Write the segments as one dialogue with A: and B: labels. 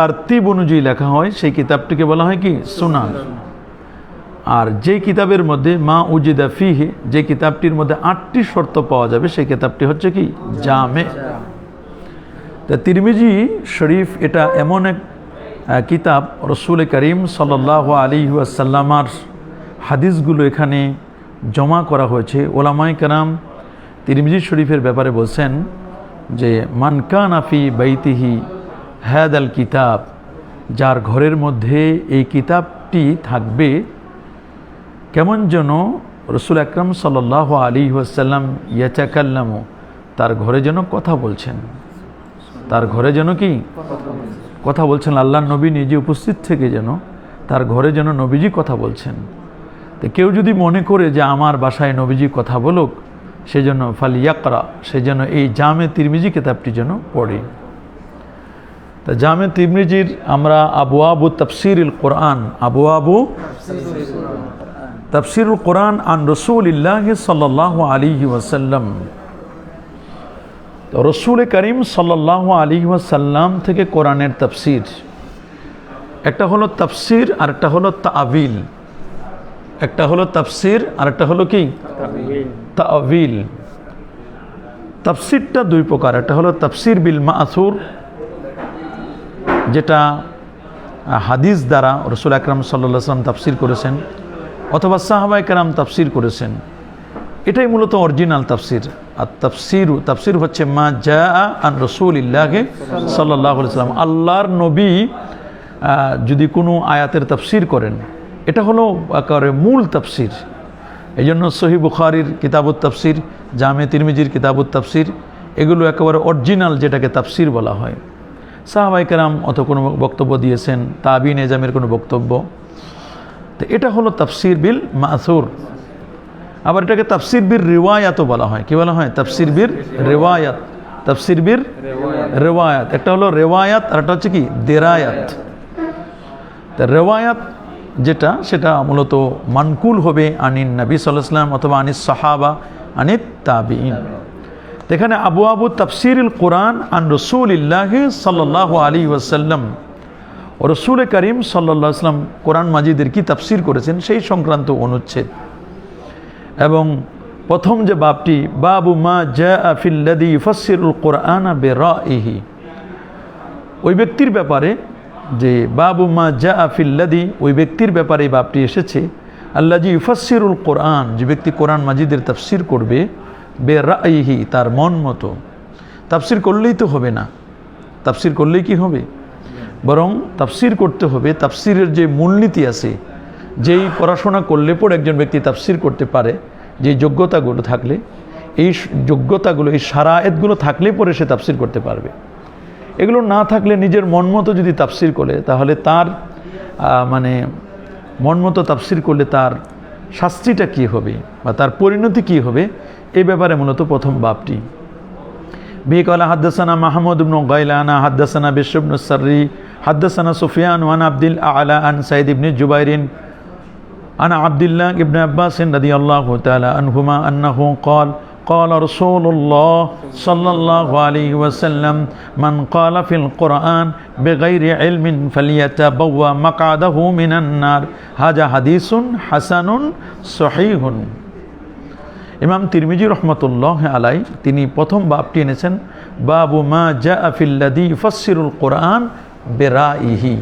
A: তারতিব অনুযায়ী লেখা হয়, সেই কিতাবটিকে বলা হয় কি? সুনান। আর যে কিতাবের মধ্যে মা উজিদা ফিহে, যে কিতাবটির মধ্যে আটটি শর্ত পাওয়া যাবে, সেই কিতাবটি হচ্ছে কি? জামে। তা তিরমিজি শরীফ এটা এমন এক কিতাব, রসুল করিম সাল্লাহ আলী আসাল্লামার হাদিসগুলো এখানে জমা করা হয়েছে। ওলামাই কারাম তিরমিজি শরীফের ব্যাপারে বলছেন যে মানকান আফি বাইতিহি হ্যাদ আল কিতাব, যার ঘরের মধ্যে এই কিতাবটি থাকবে, কেমন যেন রসুল আকরম সাল্লাহ আলী ওয়াসাল্লাম ইয়াচাকাল্লামু তার ঘরে যেন কথা বলছেন। তার ঘরে যেন কি? কথা বলছেন। আল্লাহ নবী নিজে উপস্থিত থেকে যেন তার ঘরে যেন নবীজি কথা বলছেন। তো কেউ যদি মনে করে যে আমার বাসায় নবীজি কথা বলুক সেজন্য ফালিয়াকরা সে যেন এই জামে তিরমিজি কিতাবটি যেন পড়ে। তা জামে তিরমিজির আমরা আবু আবু তফসিরুল কোরআন আবু আবু তফসিরুল কোরআন আন রসুল ইল্লাহ সাল্লাহ আলী ওয়াসাল্লাম। তো রসুল করিম সাল্লাহ আলী ওয়াসাল্লাম থেকে কোরআনের তফসির। একটা হলো তফসির আর একটা হলো তাবিল একটা হলো তফসির আর একটা হলো কি? তাবিল তফসিরটা দুই প্রকার, একটা হলো তফসির বিল মাসুর যেটা হাদিস দ্বারা রসুল আকরাম সাল্লাহ সাল্লাম তাফসির করেছেন, অথবা সাহাবাই কারাম তাফসির করেছেন, এটাই মূলত অরিজিনাল তাফসির। আর তাফসিরু, তাফসির হচ্ছে মা জা আন রসুল ইল্লাহে সাল্লাহ সাল্লাম আল্লাহর নবী যদি কোনো আয়াতের তাফসির করেন, এটা হলো একেবারে মূল তাফসির। এই জন্য সহি বুখারির কিতাবুত তাফসির, জামে তিরমিজির কিতাবুত তাফসির, এগুলো একেবারে অরিজিনাল যেটাকে তাফসির বলা হয়। সাহাবাই কারাম অত কোনো বক্তব্য দিয়েছেন, তাবিন এজামের কোনো বক্তব্য। তো এটা হলো তাফসির বিল মাসুর। আবার এটাকে তাফসির বীর রেওয়ায়াতও বলা হয়। কি বলা হয়? তাফসির বীর রেওয়ায়াত। তাফসির বীর রেওয়ায়াত। একটা হলো রেওয়ায়াত, আর একটা হচ্ছে কি? দেরায়াত। তা রেওয়ায়াত যেটা, সেটা মূলত মানকুল হবে আনিন নবী সাল্লাম অথবা আনিস সাহাবা, আনিত তাবিন এখানে আবু আবু তাফসিরুল কোরআন আন রসুল ইল্লাহ সাল্লাহ আলী ওয়াসাল্লাম রসুল করিম সাল্লাহ আসলাম কোরআন মাজিদের কি তাফসির করেছেন সেই সংক্রান্ত অনুচ্ছেদ। এবং প্রথম যে বাবটি বাবু মা জা আফিল্লাদি ফসিরুল কোরআন বেরাইহি ওই ব্যক্তির ব্যাপারে যে বাবু মা জা আফিল্লাদি ওই ব্যক্তির ব্যাপারে বাবটি এসেছে। আল্লাজি ইফাসিরুল কোরআন, যে ব্যক্তি কোরআন মাজিদের তাফসির করবে বে রাইহি তার মন মতো। তাফসির করলেই তো হবে না। তাফসির করলেই কি হবে? বরং তাফসির করতে হবে, তাফসিরের যে মূলনীতি আছে, যেই পড়াশোনা করলে পর একজন ব্যক্তি তাফসির করতে পারে, যে যোগ্যতাগুলো থাকলে, এই যোগ্যতাগুলো, এই সারায়েতগুলো থাকলে পরে সে তাফসির করতে পারবে। এগুলো না থাকলে নিজের মন মতো যদি তাফসির করে, তাহলে তার মানে মন মতো তাফসির করলে তার শাস্তিটা কী হবে বা তার পরিণতি কী হবে এই ব্যাপারে মূলত প্রথম বাপটি به قال حدثنا محمود بن غيلان حدثنا بشر بن السري حدثنا سفيان عن عبد الأعلى عن سيد بن جبير عن عبد الله بن عباس رضي الله تعالى عنهما أنه قال قال رسول الله صلى الله عليه وسلم من قال في القرآن بغير علم فليتبوى مقعده من النار هذا حديث حسن صحيح ইমাম তিরমিজি রহমতুল্লাহ আলাই তিনি প্রথম বাপটি এনেছেন, বাবু মা জা আফিল্লাদি ফসিরুল কোরআন বেরা ইহি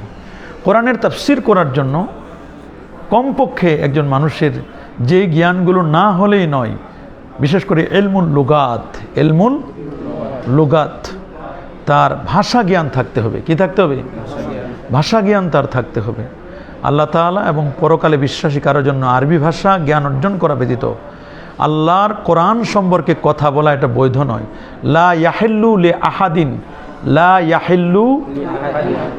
A: কোরআনের তাফসির করার জন্য কমপক্ষে একজন মানুষের যে জ্ঞানগুলো না হলেই নয়, বিশেষ করে এলমুল লুগাত এলমুল লুগাত, তার ভাষা জ্ঞান থাকতে হবে। কি থাকতে হবে? ভাষা জ্ঞান তার থাকতে হবে। আল্লাহ তাআলা এবং পরকালে বিশ্বাসী কারোর জন্য আরবি ভাষা জ্ঞান অর্জন করা ব্যতীত আল্লাহর কোরআন সম্পর্কে কথা বলা এটা বৈধ নয়। লা ইয়াহিল্লু লে আহাদিন। লা ইয়াহিল্লু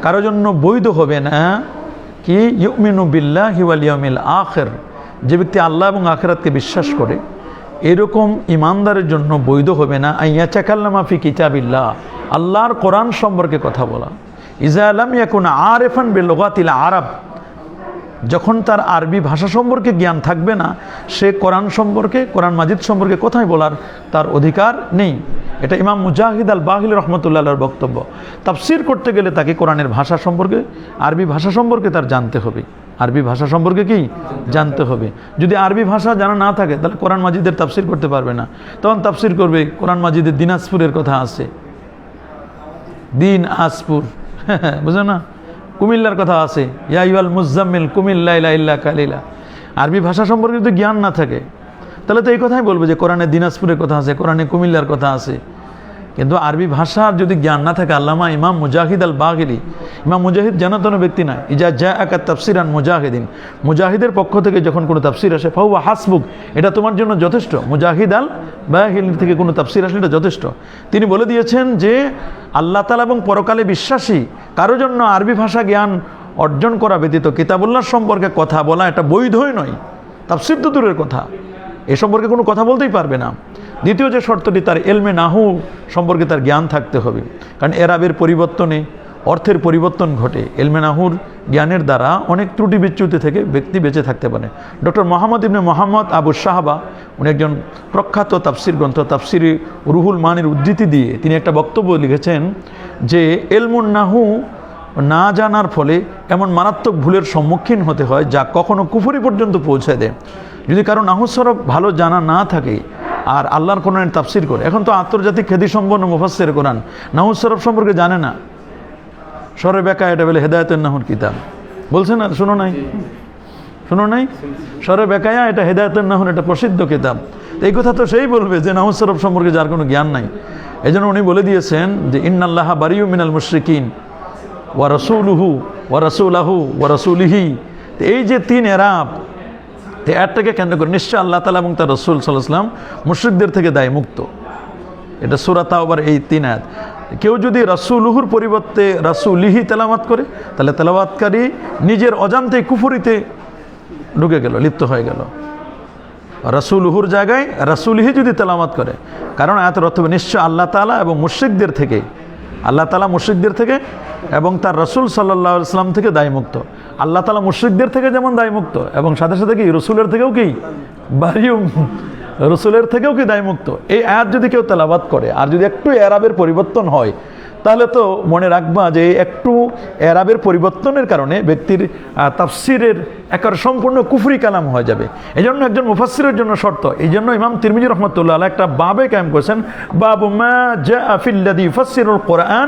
A: কারোর জন্য বৈধ হবে না। কি? ইউমিনু বিল্লাহ ওয়াল ইয়াউমিল আখির। যে ব্যক্তি আল্লাহ এবং আখিরাতকে বিশ্বাস করে, এরকম ইমানদারের জন্য বৈধ হবে না। আইয়া চাকাল্লামা ফি কিতাবিল্লাহ। আল্লাহর কোরআন সম্পর্কে কথা বলা। ইজা আলাম ইয়াকুন আরেফান বে লোগাতিল আরব। যখন তার আরবি ভাষা সম্পর্কে জ্ঞান থাকবে না, সে কোরআন সম্পর্কে, কোরআন মাজিদ সম্পর্কে কথাই বলার তার অধিকার নেই। এটা ইমাম মুজাহিদ আল বাহিল রহমতুল্লাহর বক্তব্য। তাফসির করতে গেলে তাকে কোরআনের ভাষা সম্পর্কে, আরবি ভাষা সম্পর্কে তার জানতে হবে। আরবি ভাষা সম্পর্কে কি? জানতে হবে। যদি আরবি ভাষা জানা না থাকে, তাহলে কোরআন মাজিদের তাফসির করতে পারবে না। তখন তাফসির করবে, কোরআন মাজিদের দিনাজপুরের কথা আছে। দিন আসপুর বুঝো না? কুমিল্লার কথা আছে ইয়াইওয়াল মুজাম্মিল কুমিল্লা ইলা ইল্লা কালিলা। আরবি ভাষা সম্পর্কে যদি জ্ঞান না থাকে, তাহলে তো এই কথাই বলব যে কোরআনে দিনাজপুরের কথা আছে, কোরআনে কুমিল্লার কথা আছে। কিন্তু আরবি ভাষার যদি জ্ঞান না থাকে, আল্লামা ইমাম মুজাহিদ আল বাগিলি ইমাম মুজাহিদ জানাতন ব্যক্তি না ইজা জা একা তাফসিরান মুজাহিদিন। মুজাহিদের পক্ষ থেকে যখন কোনো তাফসির আসে ফাউ হাসবুক, এটা তোমার জন্য যথেষ্ট। মুজাহিদ আল বাহিলির থেকে কোনো তাফসির আসলে এটা যথেষ্ট। তিনি বলে দিয়েছেন যে, আল্লাহ তালা এবং পরকালে বিশ্বাসী, কারও জন্য আরবি ভাষা জ্ঞান অর্জন করা ব্যতীত কিতাবুল্লাহ সম্পর্কে কথা বলা এটা বৈধই নয়। তাফসির তো দূরের কথা। এ সম্পর্কে কোনো কথা বলতেই পারবে না। দ্বিতীয় যে শর্তটি, তার এলমে নাহু সম্পর্কে তার জ্ঞান থাকতে হবে। কারণ এরাবের পরিবর্তনে, অর্থের পরিবর্তন ঘটে। এলমে নাহুর জ্ঞানের দ্বারা অনেক ত্রুটি বিচ্যুতি থেকে ব্যক্তি বেঁচে থাকতে পারে। ডক্টর মোহাম্মদ ইবনে মোহাম্মদ আবু সাহাবা উনি একজন প্রখ্যাত তাফসির গ্রন্থ, তাফসিরি রুহুল মানের উদ্ধৃতি দিয়ে তিনি একটা বক্তব্য লিখেছেন যে, এলমুন নাহু না জানার ফলে এমন মারাত্মক ভুলের সম্মুখীন হতে হয় যা কখনো কুফরি পর্যন্ত পৌঁছায় দেয়। যদি কারও নাহুসরফ ভালো জানা না থাকে আর আল্লাহর কোরআনের তাফসির করে। এখন তো আন্তর্জাতিক খ্যাতি সম্পন্ন মুফাসের কোরআন। নাহুসরফ সম্পর্কে জানে না। সরে বেকা এটা বলে হেদায়তের নাহুর কিতাব। বলছে না, শুনো নাই? শুনো নাই? সরে বেকায়া এটা হেদায়তের নাহুর এটা প্রসিদ্ধ কিতাব। এই কথা তো সেই বলবে যে নাহুসরফ সম্পর্কে যার কোনো জ্ঞান নাই। এই উনি বলে দিয়েছেন যে, ইন্নাল্লাহ বারিউ মিনাল মুশরিকিন, ওয়া রসুলহু, ওয়া রসুলাহু, ওয়া রসুলিহি। এই যে তিন এরাব তো এরটাকে কেন্দ্র করে নিশ্চয় আল্লাহ তালা এবং তার রসুল সাল্লাহাম মুশ্রিকদের থেকে দায় মুক্ত। এটা সুরাতা আবার এই তিন আয়াত। কেউ যদি রাসুলুহুর পরিবর্তে রাসুলিহি তেলামাত করে, তাহলে তেলাবাতকারী নিজের অজান্তে কুফুরিতে ঢুকে গেল, লিপ্ত হয়ে গেল। রাসুলুহুর জায়গায় রাসুলিহি যদি তেলামাত করে, কারণ আয়াতের অর্থ নিশ্চয় আল্লাহ তালা এবং মুশ্রিকদের থেকে, আল্লাহ তালা মুশ্রিকদের থেকে এবং তার রসুল সাল্লাহ ইসলাম থেকে দায়মুক্ত আল্লাহ তালা মুশ্রিকদের থেকে যেমন দায়মুক্ত, এবং সাথে সাথে কি, রসুলের থেকেও কি, বাড়িও রসুলের থেকেও কি দায়মুক্ত। এই আয়াত যদি কেউ তেলাবাদ করে, আর যদি একটু এরাবের পরিবর্তন হয়, তাহলে তো মনে রাখবা যে একটু এরাবের পরিবর্তনের কারণে ব্যক্তির তাফসিরের একার সম্পূর্ণ কুফরি কালাম হয়ে যাবে। এই জন্য একজন মুফাসিরের জন্য শর্ত এই জন্য ইমাম তিরমিজি রহমতুল্লাহ একটা বাবে কায়েম করেছেন, বাবু মা জা আফিল্লাদি ফাসিরুল কোরআন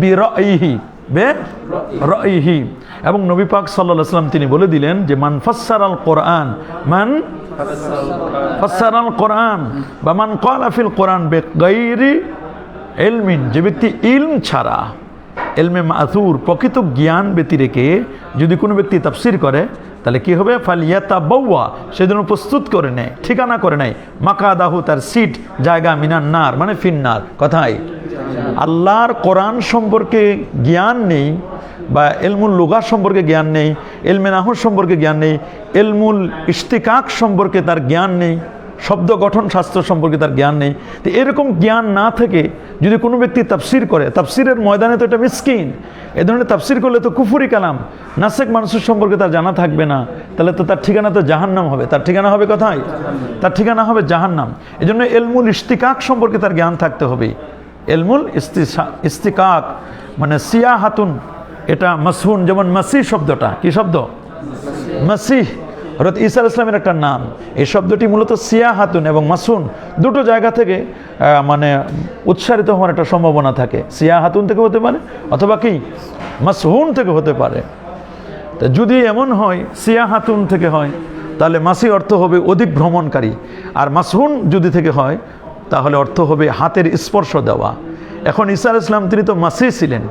A: বি রাইহি বে রাইহি। এবং নবী পাক আলাইহি সাল্লাম তিনি বলে দিলেন যে, মান ফাসসারাল কোরআন, মান ফাসসারাল কোরআন, বা মান ক্বালা ফিল কোরআন বে গায়রি এলমিন যে ব্যক্তি ইলম ছাড়া এলমে মাথুর প্রকৃত জ্ঞান ব্যতি রেখে যদি কোনো ব্যক্তি তাফসির করে, তাহলে কি হবে? ফালিয়াতা বৌয়া সেজন্য প্রস্তুত করে নেয়, ঠিকানা করে নেয়। মাকা দাহু তার সিট, জায়গা মিনার নার মানে ফিন্নার। কথাই আল্লাহর কোরআন সম্পর্কে জ্ঞান নেই বা এলমুল লুগা সম্পর্কে জ্ঞান নেই, এলমে নাহুর সম্পর্কে জ্ঞান নেই, এলমুল ইস্তিকাক সম্পর্কে তার জ্ঞান নেই, শব্দ গঠন শাস্ত্র সম্পর্কে তার জ্ঞান নেই। তো এরকম জ্ঞান না থেকে যদি কোনো ব্যক্তি তাফসির করে, তাফসিরের ময়দানে তো এটা মিসকিন। এ ধরনের তাফসির করলে তো কুফুরি কালাম। নাসেক মানুষের সম্পর্কে তার জানা থাকবে না। তাহলে তো তার ঠিকানা তো জাহান্নাম হবে। তার ঠিকানা হবে কোথায়? তার ঠিকানা হবে জাহান্নাম। এই জন্য এলমুল ইস্তিকাক সম্পর্কে তার জ্ঞান থাকতে হবে। এলমুল ইস্তিকাক মানে সিয়া হাতুন এটা মাসহুন, যেমন মাসি শব্দটা, কি শব্দ? মাসিহ। হরত আলাইহিস ইসলামের একটা নাম। এই শব্দটি মূলত সিয়া হাতুন এবং মাসুন দুটো জায়গা থেকে মানে উৎসারিত হওয়ার একটা সম্ভাবনা থাকে। সিয়া হাতুন থেকে হতে পারে, অথবা কি? মাসহুন থেকে হতে পারে। তা যদি এমন হয় সিয়া হাতুন থেকে হয়, তাহলে মাসি অর্থ হবে অধিক ভ্রমণকারী আর মাসহুন যদি থেকে হয় তাহলে অর্থ হবে হাতের স্পর্শ দেওয়া। এখন ইসা ইসলাম তিনি তো মাসি ছিলেন।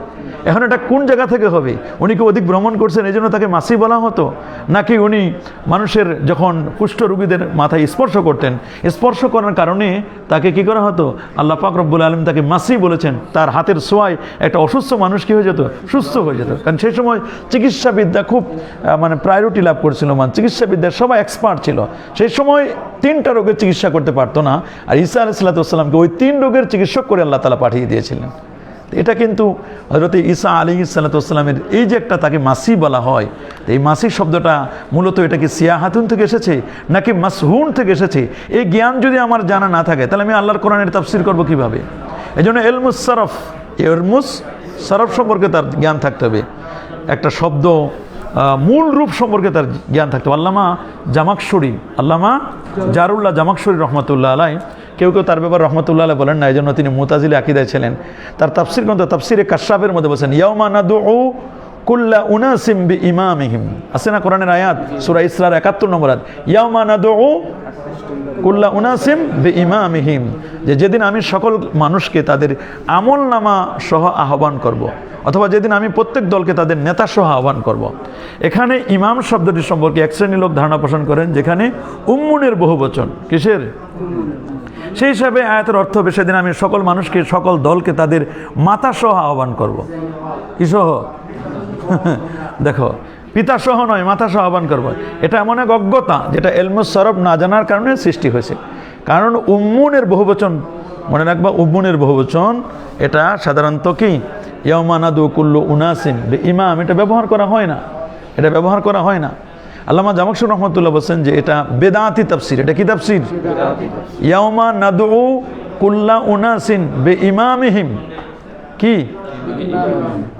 A: এখন এটা কোন জায়গা থেকে হবে? উনি কি অধিক ভ্রমণ করছেন? এই জন্য তাকে মাসি বলা হতো? নাকি উনি মানুষের যখন কুষ্ঠ রোগীদের মাথায় স্পর্শ করতেন, স্পর্শ করার কারণে তাকে কি করা হতো? আল্লাহ পাক রব্বুল আলম তাকে মাসি বলেছেন। তার হাতের সোয়ায় একটা অসুস্থ মানুষ কি হয়ে যেত? সুস্থ হয়ে যেত। কারণ সেই সময় চিকিৎসাবিদ্যা খুব মানে প্রায়োরিটি লাভ করেছিল মান চিকিৎসাবিদ্যার সবাই এক্সপার্ট ছিল। সেই সময় তিনটা রোগের চিকিৎসা করতে পারতো না। আর ঈসা আলাইসাল্লাতুসাল্লামকে ওই তিন রোগের চিকিৎসক করে আল্লাহ তালা পাঠিয়ে দিয়েছিলেন। এটা কিন্তু হজরত ঈসা আলী সাল্লাতামের এই যে একটা তাকে মাসি বলা হয় এই মাসি শব্দটা মূলত এটা কি সিয়াহাতুন থেকে এসেছে নাকি মাসহুন থেকে এসেছে? এই জ্ঞান যদি আমার জানা না থাকে, তাহলে আমি আল্লাহর কোরআনের তাফসির করব কীভাবে? এই জন্য এলমুস সরফ এলমুস সরফ সম্পর্কে তার জ্ঞান থাকতে হবে। একটা শব্দ মূল রূপ সম্পর্কে তার জ্ঞান থাকতে হবে। আল্লামা জামাকশরী, আল্লামা জারুল্লাহ জামাকশরী রহমতুল্লাহ আলাই কেউ কেউ তার ব্যাপার রহমতুল্লাহ বলেন না, এই জন্য তিনি মুতাজিল আকিদায় ছিলেন। তার তাফসির গ্রন্থ তাফসিরে কাশাবের মধ্যে বলছেন ইয়ামা নাদু উনাসিম বি আয়াত সূরা ইসরার 71 নম্বর কুল্লা উনাসিম বে যেদিন আমি সকল মানুষকে তাদের আমল নামা সহ আহ্বান করব। অথবা যেদিন আমি প্রত্যেক দলকে তাদের নেতা সহ আহ্বান করব। এখানে ইমাম শব্দটি সম্পর্কে এক শ্রেণির লোক ধারণা পোষণ করেন, যেখানে উম্মুনের বহু বচন কিসের সেই হিসাবে আয়াতের অর্থ হবে সেদিন আমি সকল মানুষকে, সকল দলকে তাদের মাতা সহ আহ্বান করব। কি সহ দেখো পিতা সহ নয় মাথা সহ আহ্বান করব। এটা এমন এক অজ্ঞতা যেটা এলমুস সরব না জানার কারণে সৃষ্টি হয়েছে। কারণ উম্মুনের বহুবচন, মনে রাখবা, উম্মুনের বহুবচন, এটা সাধারণত কি? ইয়মানাদু কুল্লু উনাসিন ইমাম এটা ব্যবহার করা হয় না। এটা ব্যবহার করা হয় না। আল্লামা জামাকসুর রহমতুল্লাহ বলছেন যে এটা বেদাতি তাফসির। এটা কি তাফসির? ইয়মা নাদু কুল্লা উনাসিন বে ইমামিহিম কি?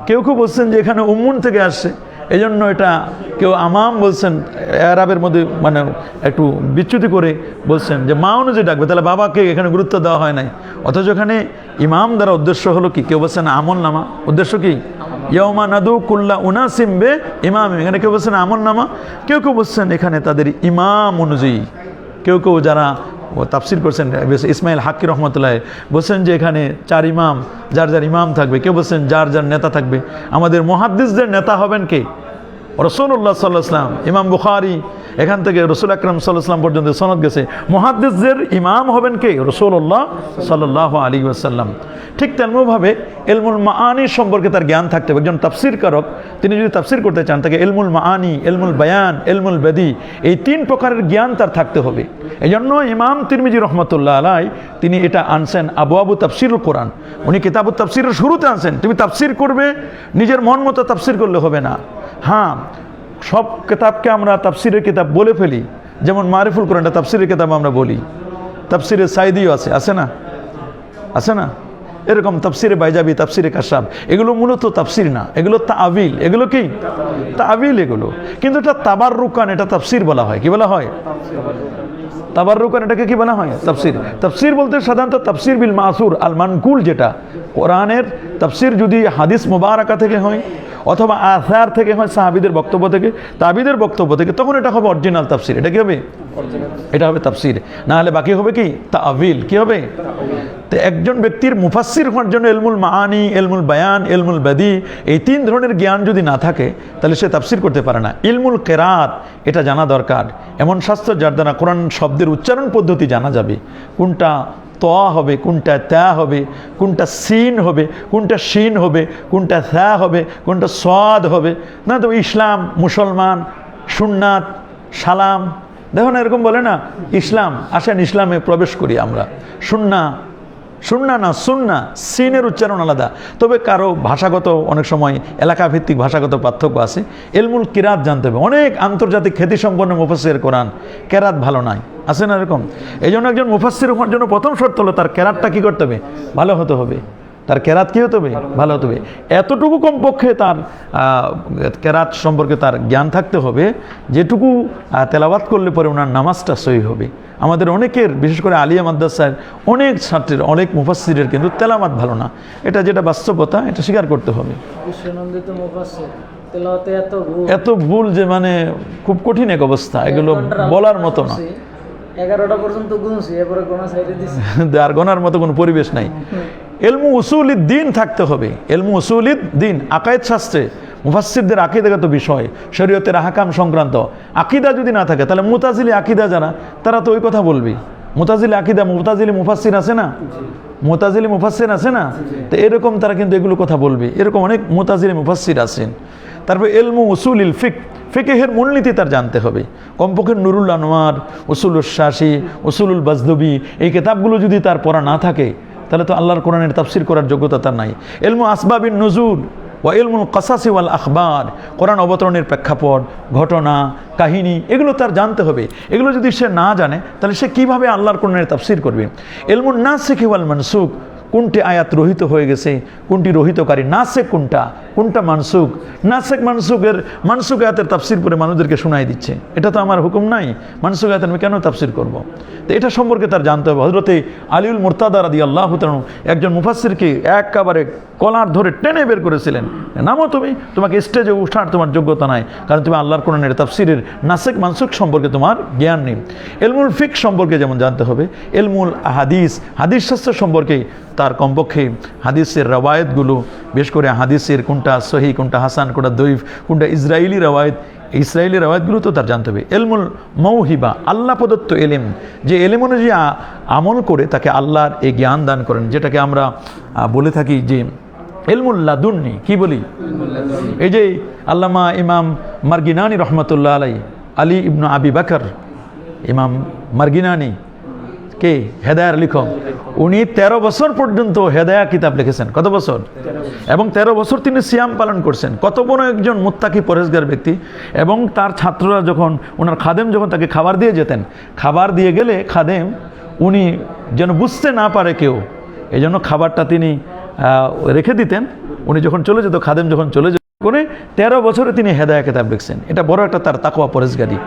A: কেউ কেউ বলছেন যে এখানে উম্মুন থেকে আসছে। এই জন্য এটা কেউ আমাম বলছেন আরবের মধ্যে মানে একটু বিচ্যুতি করে বলছেন যে মা অনুযায়ী ডাকবে, তাহলে বাবাকে এখানে গুরুত্ব দেওয়া হয় নাই। অথচ এখানে ইমাম দ্বারা উদ্দেশ্য হলো কি? কেউ বলছেন আমল নামা, উদ্দেশ্য কি? ইয়মা নাদু কুল্লা উনা সিমবে ইমাম, এখানে কেউ বলছেন আমল নামা। কেউ কেউ বলছেন এখানে তাদের ইমাম অনুযায়ী। কেউ কেউ যারা ও তাফসির করছেন ইসমাইল হাকি রহমতুল্লাহ। বলছেন যে এখানে চার ইমাম, যার যার ইমাম থাকবে, কেউ বলছেন যার যার নেতা থাকবে। আমাদের মহাদ্দিসদের নেতা হবেন কে? রসুল্লাহ সাল্লাহাম ইমাম বুখারি, এখান থেকে রসুল আকরম সাল্লাহাম পর্যন্ত সনদ গেছে। মহাদ্দিসদের ইমাম হবেন কে? রসুল্লাহ সাল্লাহ আলী ওয়াসাল্লাম। ঠিক তেমনভাবে এলমুল মাআনি সম্পর্কে তার জ্ঞান থাকতে হবে। একজন তাফসির কারক তিনি যদি তাফসির করতে চান, তাকে এলমুল মাআনি এলমুল বায়ান এলমুল বেদি, এই তিন প্রকারের জ্ঞান তার থাকতে হবে। এই জন্য ইমাম তিরমিজি রহমতুল্লাহ আলাই তিনি এটা আনছেন আবু আবু তাফসিরুল কোরআন। উনি কিতাবু তাফসিরের শুরুতে আনছেন। তুমি তাফসির করবে, নিজের মন মতো তাফসির করলে হবে না। হ্যাঁ সব কিতাবকে আমরা তাফসিরের কিতাব বলে ফেলি। যেমন মারিফুল কোরআনটা তাফসিরের কিতাব আমরা বলি। তাফসিরের সাইদিও আছে আছে না? আছে না? এরকম তাফসিরে বাইজাবি, তাফসিরে কাসাব এগুলো মূলত তাফসির না। এগুলো তাবিল এগুলো কি? তাবিল এগুলো। কিন্তু এটা তাবার রুকান এটা তাফসির বলা হয়। কি বলা হয়? তাবার রুকান এটাকে কি বলা হয়? তাফসির। তাফসির বলতে সাধারণত তাফসির বিল মাসুর আল মানকুল যেটা, কোরআনের তাফসির যদি হাদিস মুবারাকা থেকে হয়, অথবা আসার থেকে হয়, সাহাবিদের বক্তব্য থেকে, তাবিদের বক্তব্য থেকে, তখন এটা হবে অরিজিনাল তাফসির। এটা কি হবে? এটা হবে তাফসির। না হলে বাকি হবে কি? তা তাবিল কি হবে? তো একজন ব্যক্তির মুফাসির হওয়ার জন্য এলমুল মাহানি এলমুল বায়ান এলমুল বেদি, এই তিন ধরনের জ্ঞান যদি না থাকে, তাহলে সে তাফসির করতে পারে না। ইলমুল কেরাত, এটা জানা দরকার। এমন শাস্ত্র যার দ্বারা কোরআন শব্দের উচ্চারণ পদ্ধতি জানা যাবে। কোনটা ত হবে, কোনটা ত্যা হবে, কোনটা সিন হবে, কোনটা সিন হবে, কোনটা থ্যা হবে, কোনটা সদ হবে। না তো ইসলাম, মুসলমান, সুন্নাত, সালাম। দেখো না এরকম বলে না, ইসলাম, আসেন ইসলামে প্রবেশ করি আমরা। সুন্না সুন্না না সুন্না, সিনের উচ্চারণ আলাদা। তবে কারও ভাষাগত অনেক সময় এলাকাভিত্তিক ভাষাগত পার্থক্য আছে। এলমুল কিরাত জানতে হবে। অনেক আন্তর্জাতিক খ্যাতিসম্পন্ন মুফাসির কোরআন, কেরাত ভালো নাই। আছে না এরকম? এই জন্য একজন মুফাসির হওয়ার জন্য প্রথম শর্ত হলো, তার কেরাতটা কী করতে হবে? ভালো হতে হবে। তার কেরাত কী হতে হবে? ভালো হতে হবে। এতটুকু কমপক্ষে তার কেরাত সম্পর্কে তার জ্ঞান থাকতে হবে। যেটুকু তেলাওয়াত করলে পরে ওনার নামাজটা সহি হবে। আমাদের অনেকের বিশেষ করে আলিয়া মাদ্রাসার অনেক ছাত্রের অনেক মুফাসিরের কিন্তু তেলামাত ভালো না। এটা যেটা বাস্তবতা এটা স্বীকার করতে হবে।
B: এত ভুল।
A: যে মানে খুব কঠিন এক অবস্থা এগুলো বলার মতো না।
B: এগারোটা পর্যন্ত গুনছি এরপরে গোনা সাইডে দিছি।
A: আর গোনার মতো কোনো পরিবেশ নাই। এলমু উসুলিদ দিন থাকতে হবে। এলমু উসুলিদ দিন আকায়েদ শাস্ত্রে মুফাসসিরদের আকিদাগত বিষয়, শরীয়তের আহকাম সংক্রান্ত। আকিদা যদি না থাকে, তাহলে মুতাজিলি আকিদা যারা তারা তো ওই কথা বলবি মুতাজিলি আকিদা, মুতাজিলি মুফাসসির আছে না? মুতাজিলি মুফাসসির আছে না? তো এরকম তারা কিন্তু এগুলো কথা বলবে। এরকম অনেক মোতাজিলি মুফাসসির আছেন। তারপর এলমু উসুলিল ফিক, ফিকেহের মূলনীতি তার জানতে হবে। কমপক্ষে নুরুল আনোয়ার উসুলুল শাসি, উসুলুল বাজদবি, এই কিতাবগুলো যদি তার পড়া না থাকে, তাহলে তো আল্লাহর কোরআনের তাফসির করার যোগ্যতা তার নাই। এলমু আসবাবিন নজুল ওয়া ইলমুল কাসাসি ওয়াল আখবার, কোরআন অবতরণের প্রেক্ষাপট, ঘটনা, কাহিনী, এগুলো তার জানতে হবে। এগুলো যদি সে না জানে, তাহলে সে কীভাবে আল্লাহর কোরআনের তাফসির করবে? এলমুন না শিখি ওয়াল মানসুক কোনটি আয়াত রহিত হয়ে গেছে, কোনটি রহিতকারী? নাসেক কোনটা? কোনটা মানসুক নাসেক মানসুকের মানসুক আয়াতের তাফসির করে মানুষদেরকে শোনাই দিচ্ছে। এটা তো আমার হুকুম নাই। মানসুক আয়াত আমি কেন তাফসির করব। তো এটা সম্পর্কে তার জানতে হবে। হজরতে আলিউল মুরতাদা রাদি আল্লাহ একজন মুফাসিরকে একেবারে কলার ধরে টেনে বের করেছিলেন। নামো তুমি, তোমাকে স্টেজে উঠার তোমার যোগ্যতা নাই, কারণ তুমি আল্লাহর কোরআনের তাফসিরের নাসেক মানসুক সম্পর্কে তোমার জ্ঞান নেই। এলমুল ফিক সম্পর্কে যেমন জানতে হবে, এলমুল হাদিস হাদিস শাস্ত্র সম্পর্কে তার কমপক্ষে হাদিসের রবায়তগুলো বেশ করে হাদিসের কোনটা সহি, কোনটা হাসান, কোনটা দৈফ কোনটা ইসরায়েলি রবায়ত ইসরায়েলি রবায়তগুলো তো তার জানতে হবে। এলমুল মৌহিবা, আল্লাহ প্রদত্ত এলেম, যে এলেম অনুযায়ী আমল করে তাকে আল্লাহর এই জ্ঞান দান করেন, যেটাকে আমরা বলে থাকি যে এলমুল্লা দুন্নি কি বলি? এই যে আল্লামা ইমাম মার্গিনানি রহমতুল্লাহ আলাই আলী ইবনু আবি বাকর, ইমাম মার্গিনানি কে? হেদায়ার লিখক উনি ১৩ বছর পর্যন্ত হেদায়া কিতাব লিখেছেন। কত বছর? এবং ১৩ বছর তিনি সিয়াম পালন করছেন। কত বড় একজন মুত্তাকি পরেশগার ব্যক্তি। এবং তার ছাত্ররা যখন, ওনার খাদেম যখন তাকে খাবার দিয়ে যেতেন, খাবার দিয়ে গেলে খাদেম, উনি যেন বুঝতে না পারে কেউ এই জন্য খাবারটা তিনি রেখে দিতেন। উনি যখন চলে যেত, খাদেম যখন চলে যেত, করে তেরো বছরে তিনি হেদায়া কিতাব লিখছেন। এটা বড় একটা তার তাকওয়া পরেশগারি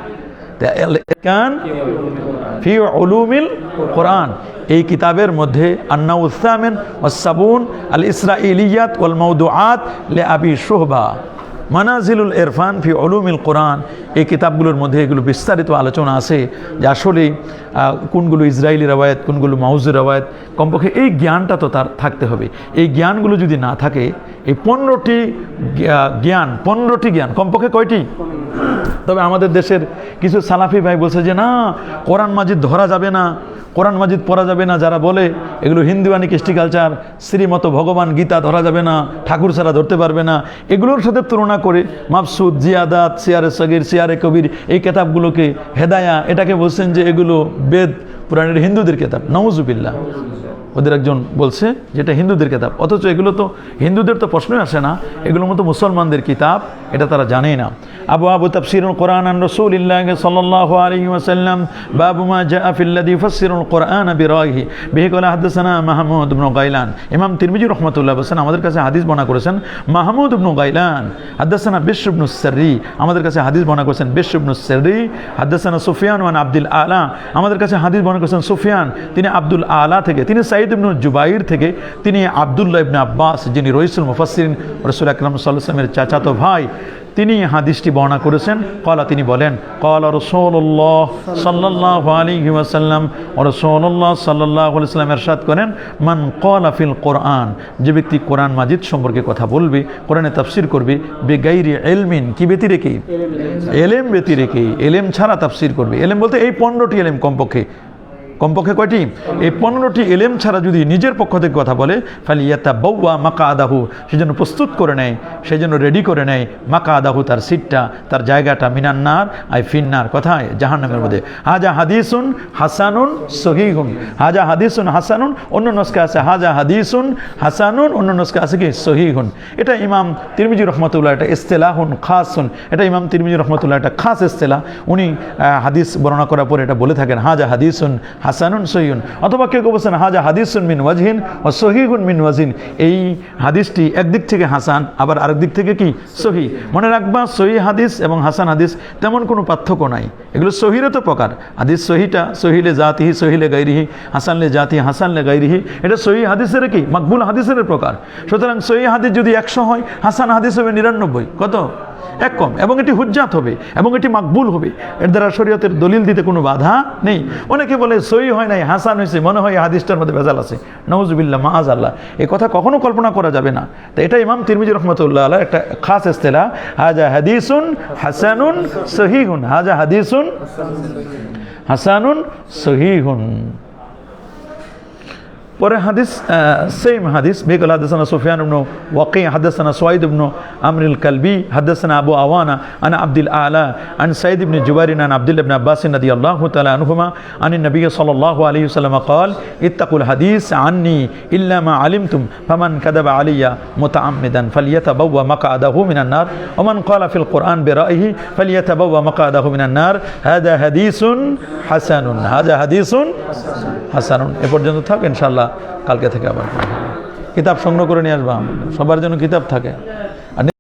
A: ফি উলুমিল কোরআন। এই কিতাবের মধ্যে আন্না উসামেন ওয়াসাবুন আল ইসরাইলিয়াত ওয়াল মৌদুআত লে আবি শোহবা। মানাজিলুল ইরফান ফি অলুমিল কোরআন। এই কিতাবগুলোর মধ্যে এগুলো বিস্তারিত আলোচনা আছে যে আসলে কোনগুলো ইসরায়েলি রবায়ত কোনগুলো মাউজু রবায়ত কমপক্ষে এই জ্ঞানটা তো তার থাকতে হবে। এই জ্ঞানগুলো যদি না থাকে এই পনেরোটি জ্ঞান পনেরোটি জ্ঞান, কমপক্ষে কয়টি? তবে আমাদের দেশের কিছু সালাফি ভাই বলছে যে, না, কোরআন মাজিদ ধরা যাবে না, কোরআন মাজিদ পড়া যাবে না। যারা বলে, এগুলো হিন্দুয়ানি কৃষ্টি কালচার শ্রীমত ভগবান, গীতা ধরা যাবে না, ঠাকুর ছাড়া ধরতে পারবে না। এগুলোর সাথে তুলনা করে মাফসুদ, জিয়াদাত, সিয়ারে সগির, সিয়ারে কবির, এই কেতাবগুলোকে হেদায়া, এটাকে বলছেন যে, এগুলো বেদ পুরাণের হিন্দুদের কেতাব। নওয়াজুবিল্লাহ ওদের একজন বলছে যেটা হিন্দুদের কিতাব। অথচ এগুলো তো হিন্দুদের তো প্রশ্নই আসে না। এগুলো মতো মুসলমানদের কিতাব, এটা তারা জানেই না। আবু আবু তাফসিরুল কোরআন আন রাসূলিল্লাহ সাল্লাল্লাহু আলাইহি ওয়াসাল্লাম, বাবু মা জাআ ফিল্লাযী কোরআন বিরাইহি, বিহি ক্বালা হাদাসানা মাহমুদ ইবনে গাইলান। ইমাম তিরমিজি রাহমাতুল্লাহ বলেন আমাদের কাছে হাদিস বনা করেছেন মাহমুদ ইবনে গাইলান। হাদাসানা বিশর ইবনে সাররি, আমাদের কাছে হাদিস বর্ণনা করেছেন বিশর ইবনে সাররি। হাদাসানা সুফিয়ান ওয়ান আব্দুল আলা, আমাদের কাছে হাদিস বর্ণনা করেছেন সুফিয়ান, তিনি আব্দুল আলা থেকে, তিনি সাইদ ইবনু জুবাইর থেকে তিনি আব্দুল্লাহ ইবনে আব্বাস যিনি রইসুল মুফাসসিরিন রাসূল আকরাম ওয়াসাল্লামের চাচাতো ভাই তিনি হাদিসটি বর্ণনা করেছেন। কলা তিনি বলেন কলা রসৌল্লাহ সাল্লাহ আলী ওয়াসাল্লাম রসৌল্লাহ সাল্লাহ সাল্লাম এরশাদ করেন মান কলা ফিল কোরআন যে ব্যক্তি কোরআন মাজিদ সম্পর্কে কথা বলবে কোরআনে তাফসির করবে বেগাইরি এলমিন কি ব্যতি রেখেই? এলেম ব্যতি রেখেই। এলেম ছাড়া তাফসির করবে। এলেম বলতে এই পনেরোটি এলেম কমপক্ষে। কমপক্ষে কয়টি? এই পনেরোটি এলেম ছাড়া যদি নিজের পক্ষ থেকে কথা বলে, ফালি ইয়াতা বৌয়া মাকা আদাহু সে যেন প্রস্তুত করে নেয়, সে যেন রেডি করে নেয় মাকা আদাহু তার সিটটা, তার জায়গাটা মিনান্নার আই ফিন্নার কথায়? জাহান্নামের মধ্যে। হাজা হাদিসুন হাসানুন সহিহুন। হাজা হাদিসুন হাসানুন, অন্য নস্কা আছে হাজা হাদিসুন হাসানুন, অন্য নস্কা আছে কি? সহিহুন। এটা ইমাম তিরমিজি রহমতুল্লাহ, এটা ইস্তেলাহুন খাসুন। এটা ইমাম তিরমিজি রহমতুল্লাহ, এটা খাস ইস্তেলা উনি হাদিস বর্ণনা করার পরে এটা বলে থাকেন, হাজা হাদিসুন হাসানুন, সহিহুন। অথবা কেউ কেউ বলছেন, হাজা হাদিসুন মিন ওয়াজহিন ও সহিহুন মিন ওয়াজিন। এই হাদিসটি একদিক থেকে হাসান, আবার আরেক দিক থেকে কি? সহি। মনে রাখবা, সহি হাদিস এবং হাসান হাদিস তেমন কোনো পার্থক্য নাই। এগুলো সহিরও তো প্রকার। হাদিস সহিটা, সহিলে জাতিহি, সহিলে গাইরিহি হাসানলে জাতি, হাসানলে গাইরিহি এটা সহি হাদিসের কি? মাকবুল হাদিসের প্রকার। সুতরাং সহি হাদিস যদি একশো হয়, হাসান হাদিস হবে নিরানব্বই। কত? এক কম। এবং এটি হুজ্জাত হবে এবং এটি মাকবুল হবে। এর দ্বারা শরীয়তের দলিল দিতে কোনো বাধা নেই। অনেকে বলে সই হয় নাই, হাসান হয়েছে মনে হয় হাদিসটার মধ্যে ভেজাল আছে। নওয়াজুবিল্লাহ মাহাজ আল্লাহ এই কথা কখনো কল্পনা করা যাবে না। তো এটা ইমাম তিরমিজি রহমতুল্লাহ আল্লাহ একটা খাস ইস্তেলা। হাজা হাদিসুন হাসানুন সহিহুন। হাজা হাদিসুন হাসানুন সহিহুন। পরে হাদিস সেম হাদিস বেকল হাদাসানা সুফিয়ান ইবনু ওয়াকি হাদাসানা সোয়াইদ ইবনু আমরুল কালবি হাদাসানা আবু আওয়ানা আন আব্দুল আলা আন সাইদ ইবনে জুবাইরিন আন আব্দুল ইবনে আব্বাস রাদিয়াল্লাহু তাআলা আনহুমা আন নবী সাল্লাল্লাহু আলাইহি ওয়াসাল্লাম قال اتقوا الحديث عني الا ما علمتم فمن كذب علي متعمدا فليتبوأ مقعده من النار ومن قال في القرآن برأيه فليتبوأ مقعده من النار هذا حديث حسن هذا حديث حسن এ পর্যন্ত থাক ইনশাআল্লাহ কালকে থেকে আবার। কিতাব সংগ্রহ করে নিয়ে আসবা। সবার জন্য কিতাব থাকে।